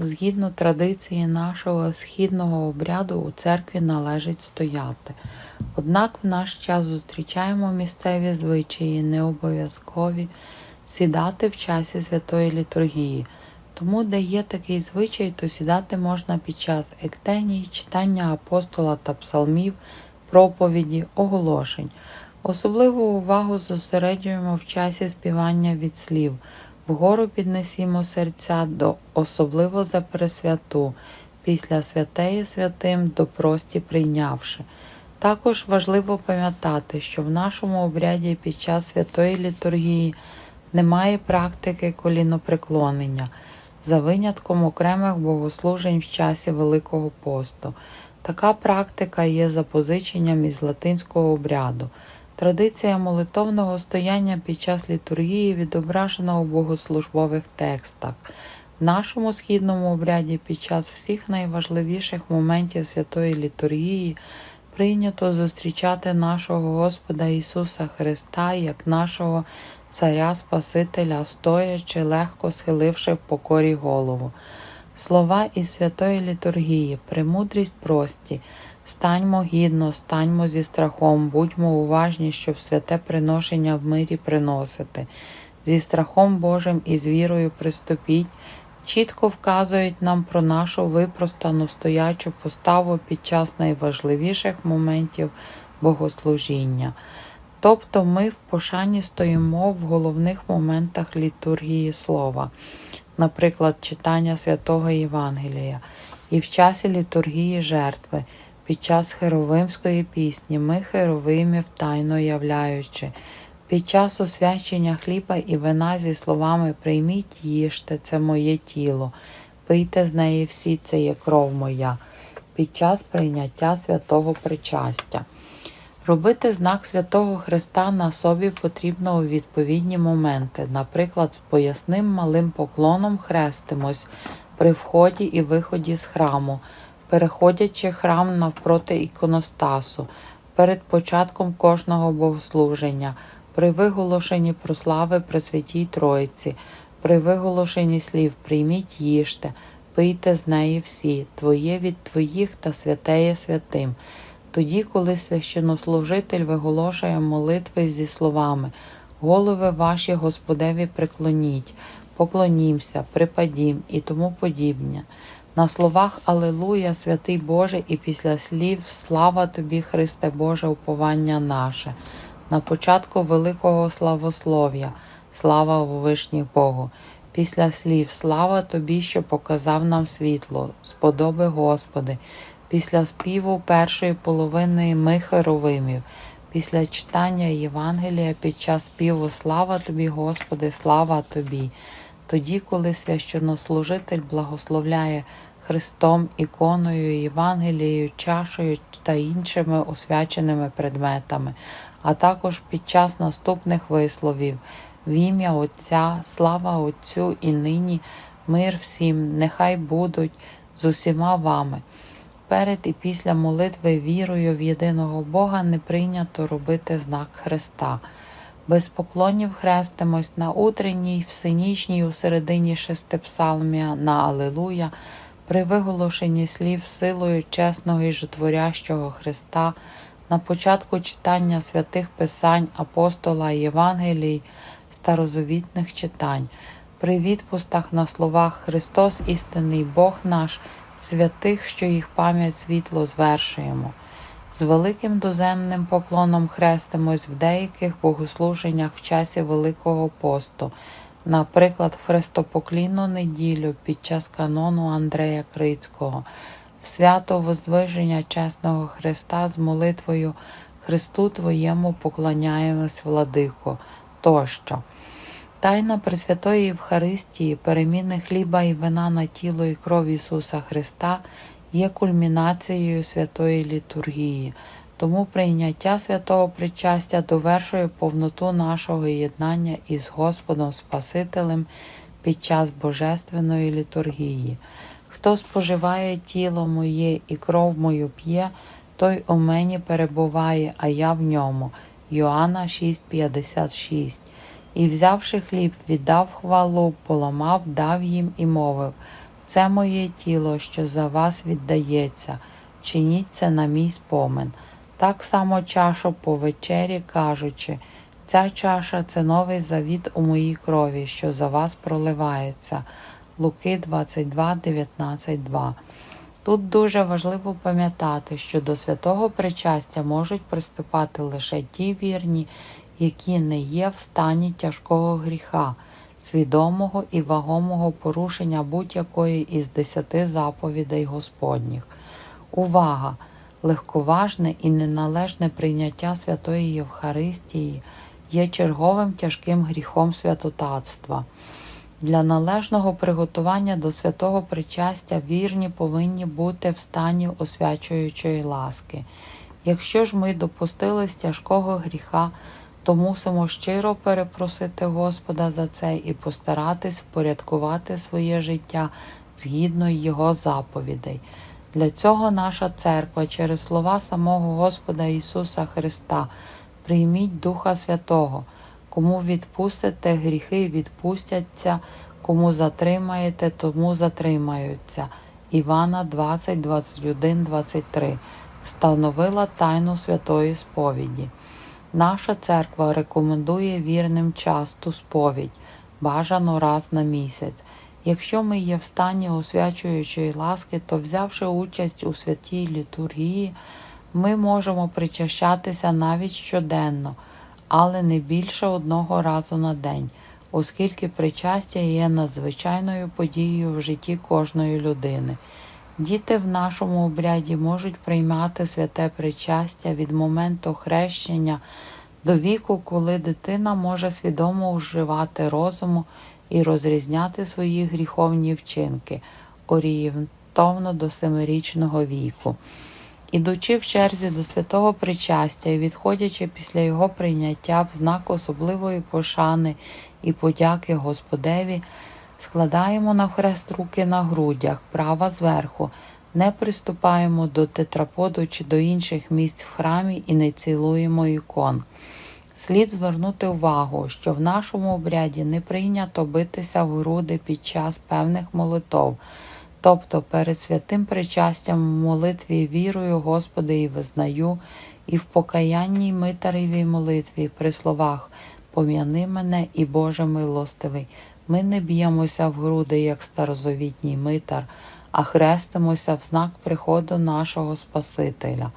Згідно традиції нашого східного обряду у церкві належить стояти. Однак в наш час зустрічаємо місцеві звичаї, не обов'язкові сідати в часі святої літургії. Тому, де є такий звичай, то сідати можна під час ектеній, читання апостола та псалмів, проповіді, оголошень. Особливу увагу зосереджуємо в часі співання від слів. Вгору піднесімо серця до особливо за пресвяту, після святеї святим до прості прийнявши. Також важливо пам'ятати, що в нашому обряді під час святої літургії немає практики колінопреклонення, за винятком окремих богослужень в часі Великого посту. Така практика є запозиченням із латинського обряду. Традиція молитовного стояння під час літургії відображена у богослужбових текстах. В нашому східному обряді під час всіх найважливіших моментів святої літургії прийнято зустрічати нашого Господа Ісуса Христа як нашого Царя Спасителя, стоячи, легко схиливши в покорі голову. Слова із святої літургії, премудрість прості. Станьмо гідно, станьмо зі страхом, будьмо уважні, щоб святе приношення в мирі приносити. Зі страхом Божим і з вірою приступіть, чітко вказують нам про нашу випростану стоячу поставу під час найважливіших моментів богослужіння. Тобто ми в пошані стоїмо в головних моментах літургії слова, наприклад, читання святого Євангелія, і в часі літургії жертви. Під час херовимської пісні ми херовимів тайно являючи. Під час освячення хліба і вина зі словами Прийміть їжте, це моє тіло, пийте з неї всі, це є кров моя, під час прийняття святого причастя. Робити знак Святого Христа на собі потрібно у відповідні моменти, наприклад, з поясним малим поклоном хрестимось при вході і виході з храму переходячи храм навпроти іконостасу, перед початком кожного богослуження, при виголошенні прослави Пресвятій Троїці, при виголошенні слів Прийміть їжте, пийте з неї всі, Твоє від Твоїх та святеє святим. Тоді, коли священнослужитель виголошує молитви зі словами Голови ваші Господеві приклоніть, поклонімся, припадім і тому подібне. На словах Алилуя, святий Боже, і після слів Слава тобі, Христе Боже, уповання наше. На початку великого славослов'я, слава Вишніх Богу. Після слів Слава тобі, що показав нам світло, сподоби Господи, після співу першої половини ми херовимів, після читання Євангелія під час співу Слава тобі, Господи, слава тобі. Тоді, коли священнослужитель благословляє Христом, іконою, Євангелією, чашею та іншими освяченими предметами, а також під час наступних висловів в ім'я Отця, слава Отцю і нині мир всім, нехай будуть з усіма вами. Перед і після молитви вірою в єдиного Бога не прийнято робити знак Христа. Без поклонів хрестимось на утренній, всенічній у середині шестипсалмія на Алилуя, при виголошенні слів силою чесного і житворящого Христа, на початку читання святих Писань апостола і Євангелій, старозавітних читань, при відпустах на словах Христос істинний Бог наш, святих, що їх пам'ять світло звершуємо. З великим доземним поклоном хрестимось в деяких богослуженнях в часі Великого посту, наприклад, Хрестопоклінну неділю під час канону Андрея Крицького, в свято Воздвиження чесного Христа з молитвою Христу Твоєму поклоняємось, владико тощо. Тайна Пресвятої Євхаристії, переміни хліба і вина на тіло і кров Ісуса Христа є кульмінацією святої літургії, тому прийняття святого причастя довершує повноту нашого єднання із Господом Спасителем під час Божественної літургії. Хто споживає тіло моє і кров мою п'є, той у мені перебуває, а я в ньому. Йоанна 6,56 І взявши хліб, віддав хвалу, поламав, дав їм і мовив Це моє тіло, що за вас віддається, чиніть це на мій спомин. Так само чашу по вечері, кажучи, ця чаша це новий завіт у моїй крові, що за вас проливається. Луки 22, 19, 2. Тут дуже важливо пам'ятати, що до святого причастя можуть приступати лише ті вірні, які не є в стані тяжкого гріха, свідомого і вагомого порушення будь-якої із десяти заповідей Господніх. Увага! Легковажне і неналежне прийняття святої Євхаристії є черговим тяжким гріхом святотатства. Для належного приготування до святого причастя вірні повинні бути в стані освячуючої ласки. Якщо ж ми допустились тяжкого гріха, то мусимо щиро перепросити Господа за це і постаратись впорядкувати своє життя згідно Його заповідей. Для цього наша церква через слова самого Господа Ісуса Христа прийміть Духа Святого. Кому відпустите гріхи, відпустяться, кому затримаєте, тому затримаються. Івана 20, 21, 23 встановила тайну святої сповіді. Наша церква рекомендує вірним часту сповідь, бажано раз на місяць. Якщо ми є в стані освячуючої ласки, то взявши участь у святій літургії, ми можемо причащатися навіть щоденно, але не більше одного разу на день, оскільки причастя є надзвичайною подією в житті кожної людини. Діти в нашому обряді можуть приймати святе причастя від моменту хрещення до віку, коли дитина може свідомо вживати розуму і розрізняти свої гріховні вчинки орієнтовно до семирічного віку. Ідучи в черзі до святого причастя і відходячи після його прийняття в знак особливої пошани і подяки Господеві, складаємо на хрест руки на грудях, права зверху, не приступаємо до тетраподу чи до інших місць в храмі і не цілуємо ікон. Слід звернути увагу, що в нашому обряді не прийнято битися в груди під час певних молитов, тобто перед святим причастям в молитві вірую, Господи, і визнаю, і в покаянній митаревій молитві при словах Пом'яни мене і Боже милостивий. Ми не б'ємося в груди, як старозавітній митар, а хрестимося в знак приходу нашого Спасителя.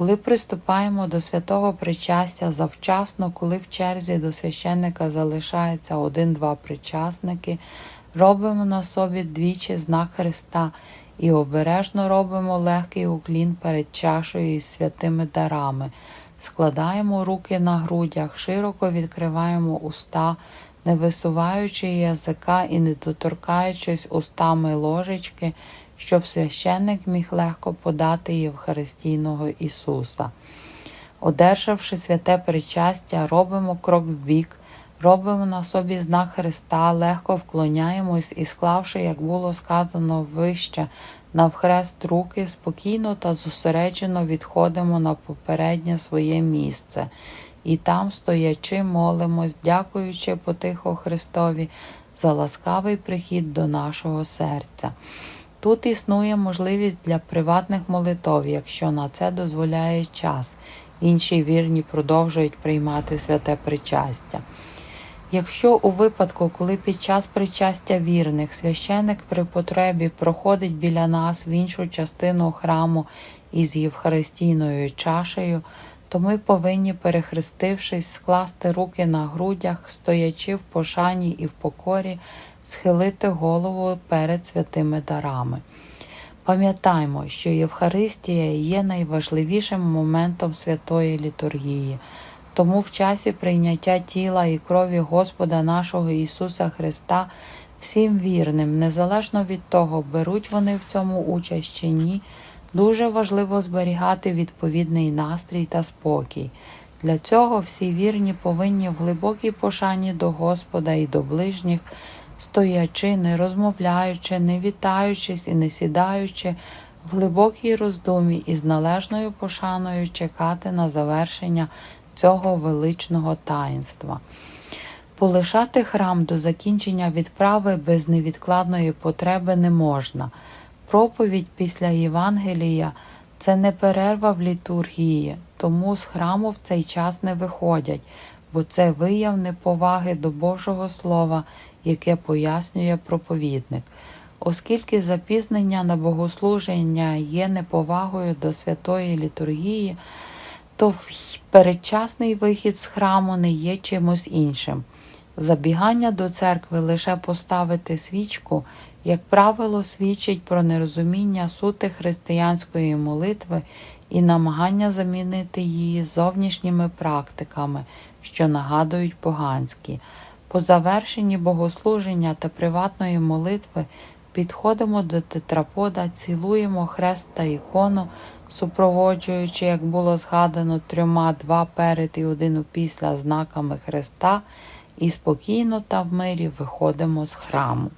Коли приступаємо до святого причастя завчасно, коли в черзі до священника залишається один-два причасники, робимо на собі двічі знак Христа і обережно робимо легкий уклін перед чашею із святими дарами, складаємо руки на грудях, широко відкриваємо уста, не висуваючи язика і не доторкаючись устами ложечки, щоб священник міг легко подати Євхаристійного Ісуса. Одержавши святе причастя, робимо крок вбік, робимо на собі знак Христа, легко вклоняємось і, склавши, як було сказано вище, навхрест руки, спокійно та зосереджено відходимо на попереднє своє місце. І там, стоячи, молимось, дякуючи потихо Христові за ласкавий прихід до нашого серця. Тут існує можливість для приватних молитов, якщо на це дозволяє час. Інші вірні продовжують приймати святе причастя. Якщо у випадку, коли під час причастя вірних священик при потребі проходить біля нас в іншу частину храму із Євхаристійною чашею, то ми повинні, перехрестившись, скласти руки на грудях, стоячи в пошані і в покорі, схилити голову перед святими дарами. Пам'ятаймо, що Євхаристія є найважливішим моментом святої літургії. Тому в часі прийняття тіла і крові Господа нашого Ісуса Христа всім вірним, незалежно від того, беруть вони в цьому участь чи ні, дуже важливо зберігати відповідний настрій та спокій. Для цього всі вірні повинні в глибокій пошані до Господа і до ближніх, стоячи, не розмовляючи, не вітаючись і не сідаючи, в глибокій роздумі і з належною пошаною чекати на завершення цього величного таїнства. Полишати храм до закінчення відправи без невідкладної потреби не можна. Проповідь після Євангелія це не перерва в літургії, тому з храму в цей час не виходять, бо це вияв неповаги до Божого Слова, яке пояснює проповідник. Оскільки запізнення на богослуження є неповагою до святої літургії, то передчасний вихід з храму не є чимось іншим. Забігання до церкви лише поставити свічку, як правило, свідчить про нерозуміння сути християнської молитви і намагання замінити її зовнішніми практиками, що нагадують поганські. По завершенні богослуження та приватної молитви підходимо до тетрапода, цілуємо хрест та ікону, супроводжуючи, як було згадано, трьома два перед і один після знаками хреста, і спокійно та в мирі виходимо з храму.